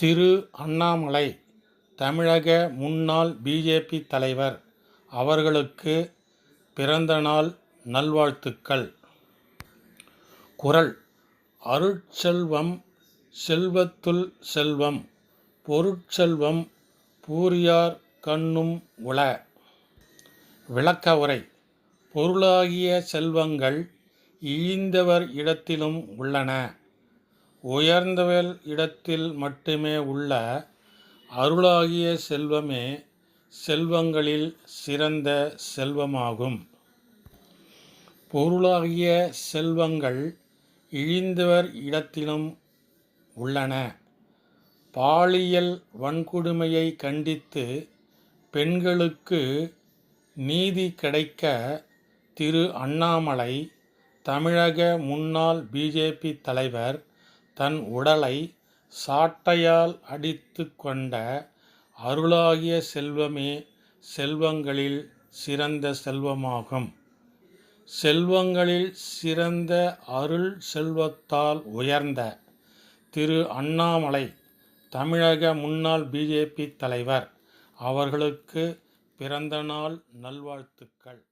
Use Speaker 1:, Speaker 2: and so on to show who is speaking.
Speaker 1: திரு அண்ணாமலை தமிழக முன்னாள் பிஜேபி தலைவர் அவர்களுக்கு பிறந்தநாள் நல்வாழ்த்துக்கள். குரல் அருட்செல்வம் செல்வத்துள் செல்வம் பொருட்செல்வம் பூரியார் கண்ணும் உள. விளக்கவுரை பொருளாகிய செல்வங்கள் இழிந்தவர் இடத்திலும் உள்ளன. உயர்ந்தவர் இடத்தில் மட்டுமே உள்ள அருளாகிய செல்வமே செல்வங்களில் சிறந்த செல்வமாகும். பொருளாகிய செல்வங்கள் இழிந்தவர் இடத்திலும் உள்ளன. பாலியல் வன்கொடுமையை கண்டித்து பெண்களுக்கு நீதி கிடைக்க திரு அண்ணாமலை தமிழக முன்னாள் பிஜேபி தலைவர் தன் உடலை சாட்டையால் அடித்து கொண்ட அருளாகிய செல்வமே செல்வங்களில் சிறந்த செல்வமாகும். செல்வங்களில் சிறந்த அருள் செல்வத்தால் உயர்ந்த திரு அண்ணாமலை தமிழக முன்னாள் பிஜேபி தலைவர் அவர்களுக்கு பிறந்தநாள் நல்வாழ்த்துக்கள்.